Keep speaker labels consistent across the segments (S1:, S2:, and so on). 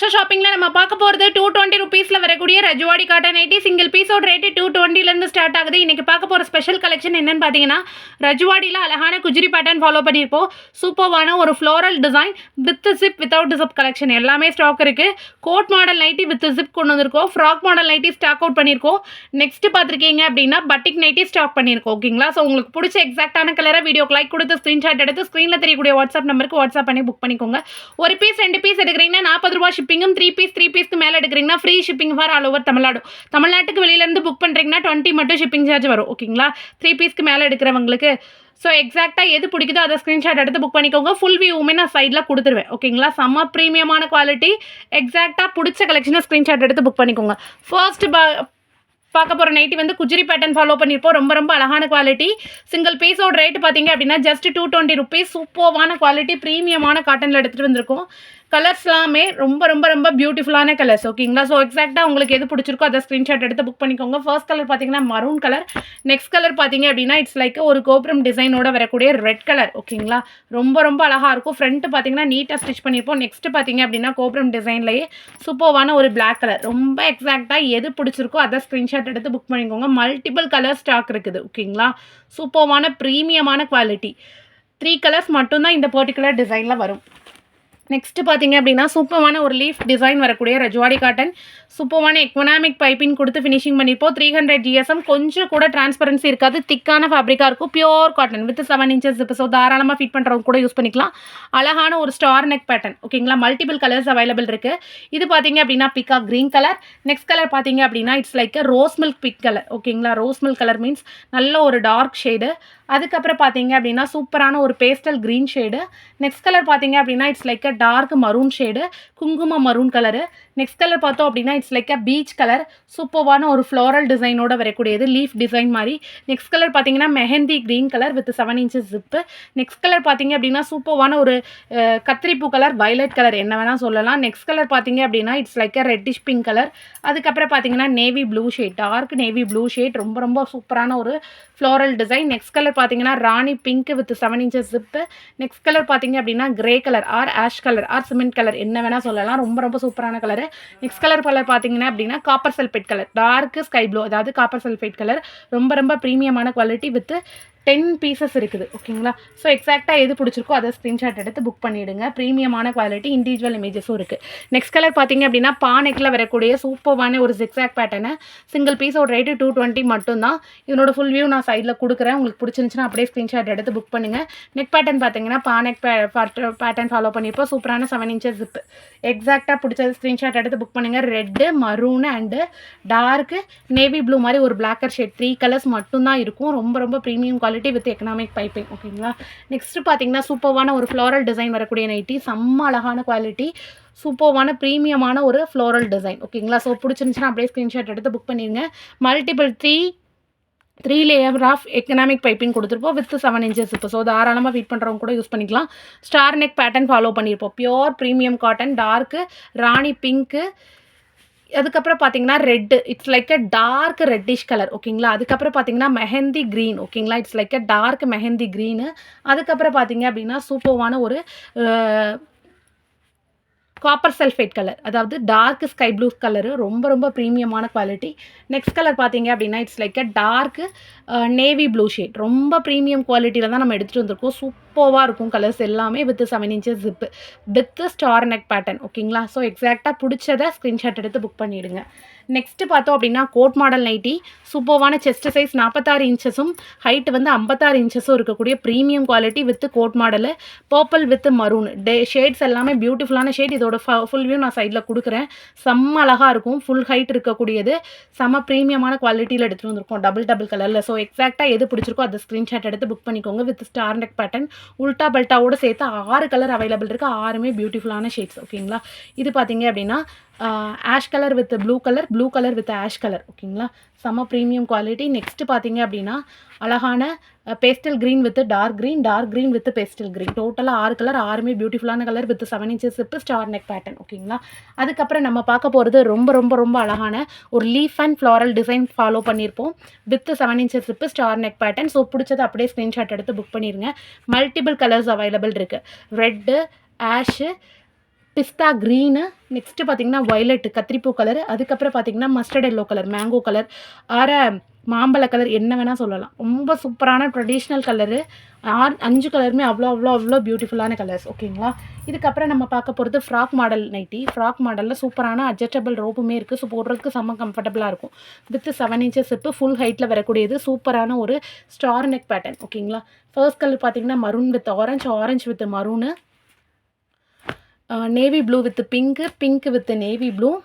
S1: first ஷாப்பிங்கில் நம்ம பார்க்க போகிறது டூ டுவெண்ட்டி ருபீஸில் வரக்கூடிய ரஜுவாடி காட்டன் நைட்டி சிங்கிள் பீஸோட ரேட்டு டூ டுவெண்ட்டிலேருந்து ஸ்டார்ட் ஆகுது இன்றைக்கி பார்க்க போகிற ஸ்பெஷல் கலெக்ஷன் என்னென்னு பார்த்தீங்கன்னா ரஜுவாடியில் அழகான குஜிரி பேட்டர்ன் ஃபாலோ பண்ணியிருப்போம் சூப்பர்வான ஒரு floral design with zip without zip collection எல்லாமே ஸ்டாக் இருக்குது coat model nighty with zip கொண்டு வந்திருக்கோம் frock model nighty stock out பண்ணியிருக்கோம் நெக்ஸ்ட் பார்த்துருக்கீங்க அப்படின்னா பட்டிக் நைட்டி ஸ்டாக் பண்ணியிருக்கோம் ஓகேங்களா ஸோ உங்களுக்கு பிடிச்ச எக்ஸாக்டான கலரை வீடியோக்கு லைக் கொடுத்து ஸ்க்ரீன்ஷாட் எடுத்து ஸ்க்ரீனில் தெரியக்கூடிய வாட்ஸ்அப் நம்பருக்கு வாட்ஸ்அப் பண்ணி புக் பண்ணிக்கோங்க ஒரு பீஸ் ரெண்டு பீஸ் எடுக்கிறீங்கன்னா நாற்பது ரூபா ஷிப் ஷிப்பிங்கும் த்ரீ பீஸ் த்ரீ பீஸ்க்கு மேலே எடுக்கிறீங்கன்னா free shipping for all over Tamil Nadu தமிழ்நாட்டுக்கு வெளியிலேருந்து புக் பண்ணுறீங்கன்னா டுவெண்ட்டி மட்டும் ஷிப்பிங் சார்ஜ் வரும் ஓகேங்களா த்ரீ பீஸ்க்கு மேலே எடுக்கிறவங்களுக்கு ஸோ எக்ஸாக்டாக எது பிடிக்குதோ அதை ஸ்க்ரீன்ஷாட் எடுத்து புக் பண்ணிக்கோங்க ஃபுல் வியூவுமே நான் சைடில் கொடுத்துருவேன் ஓகேங்களா செம்ம ப்ரீமியமான குவாலிட்டி எக்ஸாக்டாக பிடிச்ச கலெக்ஷனை ஸ்க்ரீன்ஷாட் எடுத்து புக் பண்ணிக்கோங்க ஃபர்ஸ்ட் பா பார்க்க போகிற நைட்டி வந்து குஜிரி பேட்டர்ன் ஃபாலோ பண்ணியிருப்போம் ரொம்ப ரொம்ப அழகான குவாலிட்டி சிங்கிள் பீஸோட ரேட் பார்த்தீங்க அப்படின்னா ஜஸ்ட் டூ டுவெண்ட்டி ருபீஸ் சூப்பர்வான குவாலிட்டி ப்ரீமியமான காட்டனில் எடுத்துகிட்டு வந்திருக்கோம் கலர்ஸ்லாமே ரொம்ப ரொம்ப ரொம்ப பியூட்டிஃபுல்லான கலர்ஸ் ஓகேங்களா ஸோ எக்ஸாக்டாக உங்களுக்கு எது பிடிச்சிருக்கோ அதை ஸ்க்ரீன்ஷாட் எடுத்து புக் பண்ணிக்கோங்க ஃபர்ஸ்ட் கலர் பார்த்தீங்கன்னா மரூன் கலர் நெக்ஸ்ட் கலர் பார்த்தீங்க அப்படின்னா இட்ஸ் லைக் ஒரு கோபுரம் டிசைனோட வரக்கூடிய ரெட் கலர் ஓகேங்களா ரொம்ப ரொம்ப அழகாக இருக்கும் ஃப்ரண்ட்டு பார்த்தீங்கன்னா நீட்டாக ஸ்டிச் பண்ணியிருப்போம் நெக்ஸ்ட் பார்த்தீங்க அப்படின்னா கோபுரம் டிசைன்லேயே சூப்பர்வான ஒரு பிளாக் கலர் ரொம்ப எக்ஸாக்டாக எது பிடிச்சிருக்கோ அதை ஸ்க்ரீன்ஷாட் எடுத்து புக் பண்ணிக்கோங்க மல்டிபிள் கலர் ஸ்டாக் இருக்குது ஓகேங்களா சூப்பர்வான ப்ரீமியமான குவாலிட்டி த்ரீ கலர்ஸ் மட்டும்தான் இந்த பர்டிகுலர் டிசைனில் வரும் நெக்ஸ்ட்டு பார்த்தீங்க அப்படின்னா சூப்பரான ஒரு லீஃப் டிசைன் வரக்கூடிய ரஜ்வாடி காட்டன் சூப்பரான எக்கனாமிக் பைப்பின் கொடுத்து ஃபினிஷிங் பண்ணியிருப்போம் த்ரீ ஹண்ட்ரட் ஜிஎஸ்எம் கொஞ்சம் கூட டிரான்ஸ்பரன்சி இருக்காது திக்கான ஃபேப்ரிக்காக இருக்கும் pure cotton with seven inches இப்போ ஸோ தாராளமாக ஃபிட் பண்ணுறவங்க கூட யூஸ் பண்ணிக்கலாம் அழகான ஒரு ஸ்டார் நெக் பேட்டர்ன் ஓகேங்களா மல்டிபிள் கலர்ஸ் அவைலபிள் இருக்குது இது பார்த்தீங்க அப்படின்னா பிக்கா க்ரீன் கலர் நெக்ஸ்ட் கலர் பார்த்தீங்க அப்படின்னா it's like rose milk pink colour ஓகேங்களா ரோஸ் மில்க் கலர் மீன்ஸ் நல்ல ஒரு டார்க் ஷேடு அதுக்கப்புறம் பார்த்தீங்க அப்படின்னா சூப்பரான ஒரு pastel green shade next colour பார்த்தீங்க அப்படின்னா it's like a dark maroon shade குங்கும மரூன் கலரு நெக்ஸ்ட் கலர் பார்த்தோம் அப்படின்னா it's like a peach colour சூப்பர்வான ஒரு ஃப்ளோரல் டிசைனோட வரக்கூடியது லீஃப் டிசைன் மாதிரி நெக்ஸ்ட் கலர் பார்த்தீங்கன்னா mehndi green colour with seven inches zip next colour பார்த்தீங்க அப்படின்னா சூப்பர்வான ஒரு கத்திரிப்பூ கலர் வயலட் கலர் என்ன வேணால் சொல்லலாம் நெக்ஸ்ட் கலர் பார்த்தீங்க அப்படின்னா it's like a reddish pink colour அதுக்கப்புறம் பார்த்தீங்கன்னா navy blue shade dark navy blue shade ரொம்ப ரொம்ப சூப்பரான ஒரு ஃப்ளோரல் டிசைன் நெக்ஸ்ட் கலர் பார்த்தீங்கன்னா rani pink with seven inches zip next colour பார்த்தீங்க அப்படின்னா grey colour or ash colour or cement colour என்ன வேணால் சொல்லலாம் ரொம்ப ரொம்ப சூப்பரான கலர் நெக்ஸ்ட் கலர் கலர் பார்த்தீங்கன்னா அப்படின்னா copper sulphate colour dark sky blue அதாவது காப்பர் சல்ஃபேட் கலர் ரொம்ப ரொம்ப ப்ரீமியமான குவாலிட்டி வித் டென் பீசஸ் இருக்குது ஓகேங்களா ஸோ எக்ஸாக்டாக எது பிடிச்சிருக்கோ அதை ஸ்க்ரீன்ஷாட் எடுத்து புக் பண்ணிவிடுங்க ப்ரீமியமான குவாலிட்டி இண்டிவிஜுவல் இமேஜஸும் இருக்குது நெக்ஸ்ட் கலர் பார்த்தீங்க அப்படின்னா பானைக்கில் வரக்கூடிய சூப்பர்வான ஒரு சிக்ஸாக் பேட்டர்னை சிங்கிள் பீஸோட ரேட்டு டூ டுவெண்ட்டி மட்டும்தான் இதனோட ஃபுல் வியூ நான் சைடில் கொடுக்குறேன் உங்களுக்கு பிடிச்சிருந்துச்சுன்னா அப்படியே ஸ்க்ரீன்ஷாட் எடுத்து புக் பண்ணுங்கள் நெக் பேட்டர்ன் பார்த்தீங்கன்னா பானெக் பேட்டர்ன் ஃபாலோ பண்ணியிருப்போம் சூப்பரான செவன் இன்ச்சஸ் ஜிப்பு எக்ஸாக்டாக பிடிச்சது ஸ்க்ரீன்ஷாட் எடுத்து புக் பண்ணுங்கள் red maroon and dark navy blue மாதிரி ஒரு பிளாக்கர் ஷேட் த்ரீ கலர்ஸ் மட்டும்தான் இருக்கும் ரொம்ப ரொம்ப premium quality quality with economic piping ஓகேங்களா நெக்ஸ்ட்டு பார்த்தீங்கன்னா சூப்பர்வான ஒரு ஃப்ளோரல் டிசைன் வரக்கூடிய நைட்டி செம்ம அழகான குவாலிட்டி சூப்பர்வான ப்ரீமியமான ஒரு ஃப்ளோரல் டிசைன் ஓகேங்களா ஸோ பிடிச்சிருந்துச்சுன்னா அப்படியே ஸ்க்ரீன்ஷாட் எடுத்து புக் பண்ணிடுங்க multiple three three layer of economic piping கொடுத்துருப்போம் வித் செவன் இன்ச்சஸ் இப்போ ஸோ தாராளமாக ஃபீட் பண்ணுறவங்க கூட யூஸ் பண்ணிக்கலாம் ஸ்டார் நெக் பேட்டர்ன் ஃபாலோ பண்ணியிருப்போம் pure premium cotton dark rani pink அதுக்கப்புறம் பார்த்தீங்கன்னா red it's like a dark reddish colour ஓகேங்களா அதுக்கப்புறம் பார்த்தீங்கன்னா மெஹந்தி க்ரீன் ஓகேங்களா it's like a dark mehndi green அதுக்கப்புறம் பார்த்தீங்க அப்படின்னா சூப்பர்வான ஒரு காப்பர் சல்ஃபேட் கலர் அதாவது டார்க் ஸ்கை ப்ளூ கலரு ரொம்ப ரொம்ப ப்ரீமியமான குவாலிட்டி நெக்ஸ்ட் கலர் பார்த்தீங்க அப்படின்னா it's like a dark navy blue shade ரொம்ப ப்ரீமியம் குவாலிட்டியில் தான் நம்ம எடுத்துகிட்டு வந்திருக்கோம் சூப்பர்வாக இருக்கும் கலர்ஸ் எல்லாமே with seven inches zip with star neck pattern ஓகேங்களா ஸோ எக்ஸாக்டாக பிடிச்சதை ஸ்க்ரீன்ஷாட் எடுத்து புக் பண்ணிவிடுங்க நெக்ஸ்ட்டு பார்த்தோம் அப்படின்னா கோட் மாடல் நைட்டி சூப்பர்வான செஸ்ட் சைஸ் நாற்பத்தாறு இன்ச்சஸும் ஹைட் வந்து ஐம்பத்தாறு இன்ச்சஸும் இருக்கக்கூடிய premium quality with coat model purple with maroon day shades எல்லாமே பியூட்டிஃபுல்லான ஷேட் இதோட ஃபுல் வியூ நான் சைடில் கொடுக்குறேன் செம்ம அழகாக இருக்கும் ஃபுல் ஹைட் இருக்கக்கூடியது செம்ம ப்ரீமியமான குவாலிட்டியில் எடுத்துகிட்டு வந்திருக்கோம் டபுள் டபுள் கலரில் ஸோ எக்ஸாக்டாக எது பிடிச்சிருக்கோ அதை ஸ்க்ரீன்ஷாட் எடுத்து புக் பண்ணிக்கோங்க வித் ஸ்டார் நெக் பேட்டர்ன் உல்டா பல்ட்டாவோடு சேர்த்து ஆறு கலர் அவைலபிள் இருக்குது ஆறுமே பியூட்டிஃபுல்லான ஷேட்ஸ் ஓகேங்களா இது பார்த்தீங்க அப்படின்னா ash colour with blue colour blue colour with ash colour ஓகேங்களா செம ப்ரீமியம் குவாலிட்டி நெக்ஸ்ட்டு பார்த்தீங்க அப்படின்னா அழகான pastel green with dark green dark green with pastel green டோட்டலாக ஆறு கலர் ஆறுமே பியூட்டிஃபுல்லான colour with seven inches zip star neck pattern ஓகேங்களா அதுக்கப்புறம் நம்ம பார்க்க போகிறது ரொம்ப ரொம்ப ரொம்ப அழகான ஒரு leaf and floral design follow பண்ணியிருப்போம் with seven inches zip star neck pattern so பிடிச்சது அப்படியே ஸ்க்ரீன்ஷாட் எடுத்து புக் பண்ணிடுங்க மல்டிபிள் கலர்ஸ் அவைலபிள் இருக்குது red ash pista green next பார்த்தீங்கன்னா வயலட் கத்திரிப்பூ கலர் அதுக்கப்புறம் பார்த்தீங்கன்னா mustard yellow colour mango colour ஆற மாம்பழ கலர் என்ன வேணால் சொல்லலாம் ரொம்ப சூப்பரான ட்ரெடிஷ்னல் கலரு ஆறு அஞ்சு கலருமே அவ்வளோ அவ்வளோ அவ்வளோ பியூட்டிஃபுல்லான கலர்ஸ் ஓகேங்களா இதுக்கப்புறம் நம்ம பார்க்க போகிறது ஃப்ராக் மாடல் நைட்டி ஃப்ராக் மாடலில் சூப்பரான அட்ஜஸ்டபிள் ரோப்புமே இருக்குது ஸோ போடுறதுக்கு செம்ம கம்ஃபர்டபுளாக இருக்கும் வித் செவன் இன்ச்சஸ் இப்போ ஃபுல் ஹைட்டில் வரக்கூடியது சூப்பரான ஒரு ஸ்டார் நெக் பேட்டர்ன் ஓகேங்களா ஃபர்ஸ்ட் கலர் பார்த்தீங்கன்னா maroon with orange orange with maroon navy blue with the pink with the navy blue,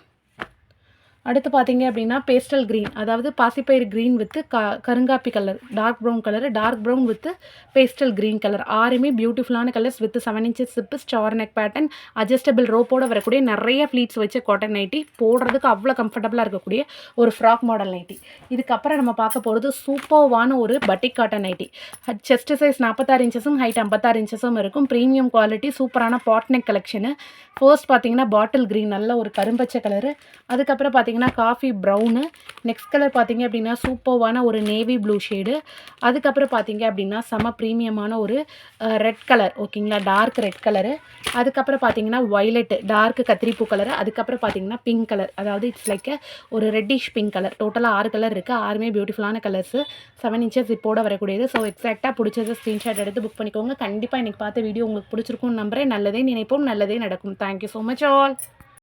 S1: அடுத்து பார்த்தீங்க அப்படின்னா பேஸ்டல் க்ரீன் அதாவது பாசிப்பயிர் க்ரீன் வித்து க கருங்காப்பி colour dark brown colour dark brown with pastel green colour ஆறுமே பியூட்டிஃபுல்லான colours with seven inches zip star neck pattern adjustable ரோப்போடு வரக்கூடிய நிறைய fleets வச்சு cotton nightie போடுறதுக்கு அவ்வளோ கம்ஃபர்டபுளாக இருக்கக்கூடிய ஒரு ஃப்ராக் மாடல் நைட்டி இதுக்கப்புறம் நம்ம பார்க்க போகிறது சூப்பர்வான ஒரு batik cotton nighty chest size நாற்பத்தாறு இன்ச்சஸும் ஹைட் ஐம்பத்தாறு இன்ச்சஸும் இருக்கும் ப்ரீமியம் குவாலிட்டி சூப்பரான பாட்னெக் கலெக்ஷனு ஃபர்ஸ்ட் பார்த்தீங்கன்னா பாட்டில் க்ரீன் நல்ல ஒரு கரும்பச்சை கலரு அதுக்கப்புறம் பார்த்தீங்கன்னா பார்த்தீங்கன்னா காஃபி ப்ரௌனு நெக்ஸ்ட் கலர் பார்த்தீங்க அப்படின்னா சூப்பர்வான ஒரு நேவி ப்ளூ ஷேடு அதுக்கப்புறம் பார்த்தீங்க அப்படின்னா செம ப்ரீமியமான ஒரு ரெட் கலர் ஓகேங்களா டார்க் ரெட் கலரு அதுக்கப்புறம் பார்த்தீங்கன்னா ஒய்லெட்டு டார்க் கத்திரிப்பூ கலரு அதுக்கப்புறம் பார்த்தீங்கன்னா பிங்க் கலர் அதாவது இட்ஸ் லைக் ஒரு ரெட்டிஷ் பிங்க் கலர் டோட்டலாக ஆறு கலர் இருக்குது ஆறுமே பியூட்டிஃபுல்லான கலர்ஸு செவன் இன்ச்சஸ் இப்போட வரக்கூடியது ஸோ எக்ஸாக்டாக பிடிச்சது ஸ்க்ரீன்ஷாட் எடுத்து புக் பண்ணிக்கோங்க கண்டிப்பாக இன்றைக்கி பார்த்த வீடியோ உங்களுக்கு பிடிச்சிருக்கும்னு நம்புறேன் நல்லதே நினைப்போம் நல்லதே நடக்கும் தேங்க்யூ ஸோ மச் ஆல்